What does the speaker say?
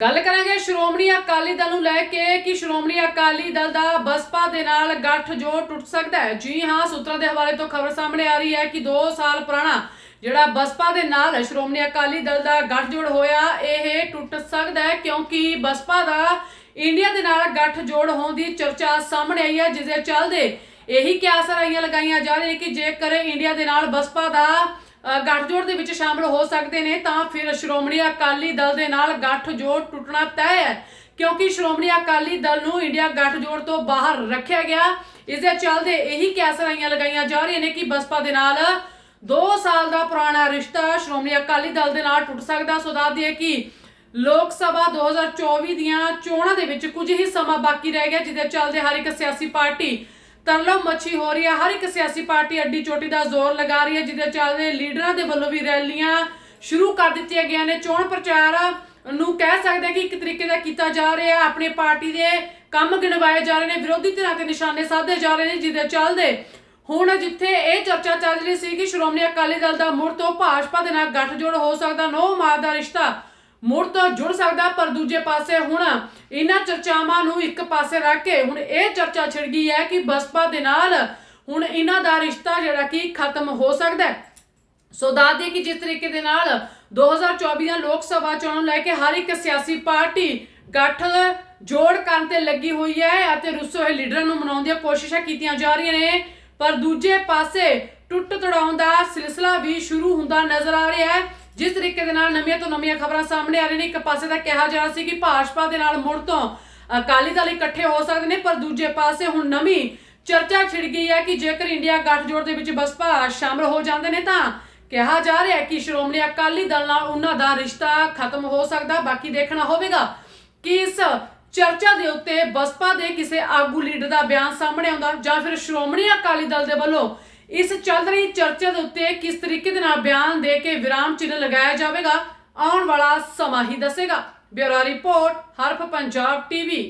ਗੱਲ ਕਰਾਂਗੇ ਸ਼੍ਰੋਮਣੀ ਅਕਾਲੀ ਦਲ ਨੂੰ ਲੈ ਕੇ ਕਿ ਸ਼੍ਰੋਮਣੀ ਅਕਾਲੀ ਦਲ ਦਾ ਬਸਪਾ ਦੇ ਨਾਲ ਗੱਠਜੋੜ ਟੁੱਟ ਸਕਦਾ ਹੈ। ਜੀ ਹਾਂ, ਸੂਤਰਾਂ ਦੇ ਹਵਾਲੇ ਤੋਂ ਖਬਰ ਸਾਹਮਣੇ ਆ ਰਹੀ ਹੈ ਕਿ 2 ਸਾਲ ਪੁਰਾਣਾ ਜਿਹੜਾ ਬਸਪਾ ਦੇ ਨਾਲ ਸ਼੍ਰੋਮਣੀ ਅਕਾਲੀ ਦਲ ਦਾ ਗੱਠਜੋੜ ਹੋਇਆ, ਇਹ ਟੁੱਟ ਸਕਦਾ ਹੈ ਕਿਉਂਕਿ ਬਸਪਾ ਦਾ ਇੰਡੀਆ ਦੇ ਨਾਲ ਗੱਠਜੋੜ ਹੋਣ ਦੀ ਚਰਚਾ ਸਾਹਮਣੇ ਆਈ ਹੈ, ਜਿਸ ਦੇ ਚੱਲਦੇ ਇਹੀ ਕਿਆਸਰਾਈਆਂ ਲਗਾਈਆਂ ਜਾ ਰਹੀਆਂ ਕਿ ਜੇਕਰ ਇੰਡੀਆ ਦੇ ਨਾਲ ਬਸਪਾ ਦਾ ਗੱਠਜੋੜ ਦੇ ਵਿੱਚ ਸ਼ਾਮਲ ਹੋ ਸਕਦੇ ਨੇ, ਤਾਂ ਫਿਰ ਸ਼੍ਰੋਮਣੀ ਅਕਾਲੀ ਦਲ ਦੇ ਨਾਲ ਗੱਠਜੋੜ ਟੁੱਟਣਾ ਤੈਅ ਹੈ, ਕਿਉਂਕਿ ਸ਼੍ਰੋਮਣੀ ਅਕਾਲੀ ਦਲ ਨੂੰ ਇੰਡੀਆ ਗੱਠਜੋੜ ਤੋਂ ਬਾਹਰ ਰੱਖਿਆ ਗਿਆ। ਇਸ ਦੇ ਚੱਲਦੇ ਇਹੀ ਕਿਆਸਰਾਈਆਂ ਲਗਾਈਆਂ ਜਾ ਰਹੀਆਂ ਨੇ ਕਿ ਬਸਪਾ ਦੇ ਨਾਲ 2 ਸਾਲ ਦਾ ਪੁਰਾਣਾ ਰਿਸ਼ਤਾ ਸ਼੍ਰੋਮਣੀ ਅਕਾਲੀ ਦਲ ਦੇ ਨਾਲ ਟੁੱਟ ਸਕਦਾ। ਸੋ ਦੱਸ ਦਈਏ ਕਿ ਲੋਕ ਸਭਾ 2024 ਦੀਆਂ ਚੋਣਾਂ ਦੇ ਵਿੱਚ ਕੁਝ ਹੀ ਸਮਾਂ ਬਾਕੀ ਰਹਿ ਗਿਆ ਜਿਹਦੇ ਚੱਲਦੇ ਹਰ ਇੱਕ ਸਿਆਸੀ ਪਾਰਟੀ ਤਰਲੋ ਮੱਛੀ ਹੋ ਰਹੀ ਹੈ ਹਰ ਇੱਕ ਸਿਆਸੀ ਪਾਰਟੀ ਅੱਡੀ ਚੋਟੀ ਦਾ ਜ਼ੋਰ ਲਗਾ ਰਹੀ ਹੈ ਜਿਹਦੇ ਚੱਲਦੇ ਲੀਡਰਾਂ ਦੇ ਵੱਲੋਂ ਵੀ ਰੈਲੀਆਂ ਸ਼ੁਰੂ ਕਰ ਦਿੱਤੀਆਂ ਗਈਆਂ ਨੇ। ਚੋਣ ਪ੍ਰਚਾਰ ਨੂੰ ਕਹਿ ਸਕਦੇ ਕਿ ਇੱਕ ਤਰੀਕੇ ਦਾ ਕੀਤਾ ਜਾ ਰਿਹਾ। ਹੈ ਆਪਣੀ ਪਾਰਟੀ ਦੇ ਕੰਮ ਗਿਣਵਾਏ ਜਾ ਰਹੇ ਨੇ, ਵਿਰੋਧੀ ਧਿਰਾਂ ਤੇ ਨਿਸ਼ਾਨੇ ਸਾਧੇ ਜਾ ਰਹੇ ਨੇ, ਜਿਹਦੇ ਚੱਲਦੇ ਹੁਣ ਜਿੱਥੇ ਇਹ ਚਰਚਾ ਚੱਲ ਰਹੀ ਸੀ ਕਿ ਸ਼੍ਰੋਮਣੀ ਅਕਾਲੀ ਦਲ ਦਾ ਮੁੜ ਤੋਂ ਭਾਜਪਾ ਦੇ ਨਾਲ ਗੱਠਜੋੜ ਹੋ ਸਕਦਾ, ਨੋ ਮਾਰ ਦਾ ਰਿਸ਼ਤਾ ਮੁੜ ਤੋਂ ਜੁੜ ਸਕਦਾ, ਪਰ ਦੂਜੇ ਪਾਸੇ ਹੁਣ ਇਹਨਾਂ ਚਰਚਾਵਾਂ ਨੂੰ ਇੱਕ ਪਾਸੇ ਰੱਖ ਕੇ ਹੁਣ ਇਹ ਚਰਚਾ ਛਿੜ ਗਈ ਹੈ ਕਿ ਬਸਪਾ ਦੇ ਨਾਲ ਹੁਣ ਇਹਨਾਂ ਦਾ ਰਿਸ਼ਤਾ ਜਿਹੜਾ ਕਿ ਖਤਮ ਹੋ ਸਕਦਾ ਹੈ। ਸੋ ਦੱਸ ਦਈਏ ਕਿ ਜਿਸ ਤਰੀਕੇ ਦੇ ਨਾਲ 2024 ਦੀਆਂ ਲੋਕ ਸਭਾ ਚੋਣਾਂ ਨੂੰ ਲੈ ਕੇ ਹਰ ਇੱਕ ਸਿਆਸੀ ਪਾਰਟੀ ਗੱਠ ਜੋੜ ਕਰਨ ਤੇ ਲੱਗੀ ਹੋਈ ਹੈ ਅਤੇ ਰੁੱਸੇ ਹੋਏ ਲੀਡਰਾਂ ਨੂੰ ਮਨਾਉਣ ਦੀਆਂ ਕੋਸ਼ਿਸ਼ਾਂ ਕੀਤੀਆਂ ਜਾ ਰਹੀਆਂ ਨੇ। ਪਰ ਦੂਜੇ ਪਾਸੇ ਟੁੱਟ ਤੜਾਉਣ ਦਾ ਸਿਲਸਿਲਾ ਵੀ ਸ਼ੁਰੂ ਹੁੰਦਾ ਨਜ਼ਰ ਆ ਰਿਹਾ ਹੈ। ਜਿਸ ਤਰੀਕੇ ਦੇ ਨਾਲ ਨਵੀਆਂ ਤੋਂ ਨਵੀਆਂ ਖਬਰਾਂ ਸਾਹਮਣੇ ਆ ਰਹੀਆਂ ਨੇ, ਇੱਕ ਪਾਸੇ ਤਾਂ ਕਿਹਾ ਜਾ ਰਿਹਾ ਸੀ ਕਿ ਭਾਜਪਾ ਦੇ ਨਾਲ ਮੁੜ ਤੋਂ ਅਕਾਲੀ ਦਲ ਇਕੱਠੇ ਹੋ ਸਕਦੇ ਨੇ, ਪਰ ਦੂਜੇ ਪਾਸੇ ਹੁਣ ਨਵੀਂ ਚਰਚਾ ਛਿੜ ਗਈ ਹੈ ਕਿ ਜੇਕਰ ਇੰਡੀਆ ਗੱਠਜੋੜ ਦੇ ਵਿੱਚ ਬਸਪਾ ਸ਼ਾਮਲ ਹੋ ਜਾਂਦੇ ਨੇ ਤਾਂ ਕਿਹਾ ਜਾ ਰਿਹਾ ਹੈ ਕਿ ਸ਼੍ਰੋਮਣੀ ਅਕਾਲੀ ਦਲ ਨਾਲ ਉਹਨਾਂ ਦਾ ਰਿਸ਼ਤਾ ਖਤਮ ਹੋ ਸਕਦਾ, ਬਾਕੀ ਦੇਖਣਾ ਹੋਵੇਗਾ ਕਿ ਇਸ ਚਰਚਾ ਦੇ ਉੱਤੇ ਬਸਪਾ ਦੇ ਕਿਸੇ ਆਗੂ ਲੀਡਰ ਦਾ ਬਿਆਨ ਸਾਹਮਣੇ ਆਉਂਦਾ ਜਾਂ ਫਿਰ ਸ਼੍ਰੋਮਣੀ ਅਕਾਲੀ ਦਲ ਦੇ ਵੱਲੋਂ ਇਸ ਚੱਲ ਰਹੀ ਚਰਚਾ ਦੇ ਉੱਤੇ ਕਿਸ ਤਰੀਕੇ ਦੇ ਨਾਲ ਬਿਆਨ ਦੇ ਕੇ ਵਿਰਾਮ ਚਿੰਨ੍ਹ ਲਗਾਇਆ ਜਾਵੇਗਾ, ਆਉਣ ਵਾਲਾ ਸਮਾਂ ਹੀ ਦੱਸੇਗਾ। Bureau report, Harf Punjab TV.